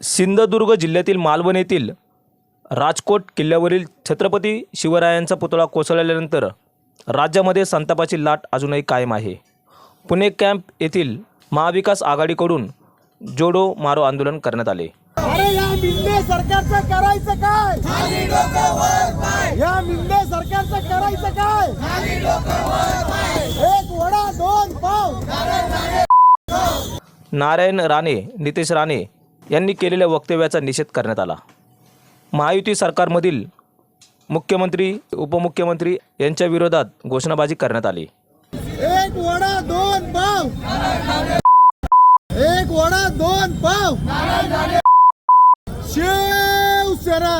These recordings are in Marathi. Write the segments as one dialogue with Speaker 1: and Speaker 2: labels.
Speaker 1: सिंधुदुर्ग जिल्ह्यातील मालवण येथील राजकोट किल्ल्यावरील छत्रपती शिवरायांचा पुतळा कोसळल्यानंतर राज्यामध्ये संतापाची लाट अजूनही कायम आहे. पुणे कॅम्प येथील महाविकास आघाडीकडून जोडो मारो आंदोलन करण्यात आले.
Speaker 2: अरे या मिंदे सरकारचं करायचं काय? या मिंदे सरकारचं करायचं काय? एक वडा दोन पाव.
Speaker 1: नारायण राणे नितेश राणे यांनी केलेल्या वक्तव्याचा निषेध करण्यात आला. महायुती सरकारमधील मुख्यमंत्री उपमुख्यमंत्री यांच्या विरोधात घोषणाबाजी करण्यात आली.
Speaker 2: एक वडा दोन पाव. एक वडा दोन पाव. शिवसेना.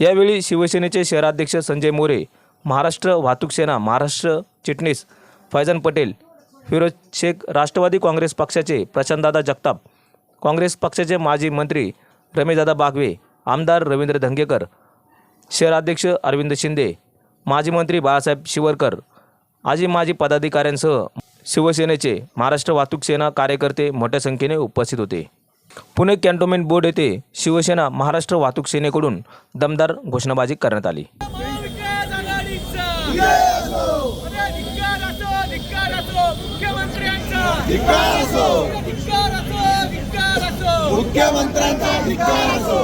Speaker 1: यावेळी शिवसेनेचे शहराध्यक्ष संजय मोरे महाराष्ट्र वाहतूक सेना महाराष्ट्र चिटणीस फैजान पटेल फिरोज शेख राष्ट्रवादी काँग्रेस पक्षाचे प्रशांतदादा जगताप काँग्रेस पक्षाचे माजी मंत्री रमेशदादा बागवे आमदार रवींद्र धंगेकर शहराध्यक्ष अरविंद शिंदे माजी मंत्री बाळासाहेब शिवरकर आजी माजी पदाधिकाऱ्यांसह शिवसेनेचे महाराष्ट्र वाहतूक सेना कार्यकर्ते मोठ्या संख्येने उपस्थित होते. पुणे कॅन्टोन्मेंट बोर्ड येथे शिवसेना महाराष्ट्र वाहतूक सेनेकडून दमदार घोषणाबाजी करण्यात आली
Speaker 3: महाविकास आघाडीचा अरे धिक्कार असो मुख्यमंत्र्यांचा.
Speaker 2: धिक्कार असो
Speaker 3: धिक्कार असो धिक्कार असो
Speaker 2: मुख्यमंत्र्यांचा धिक्कार असो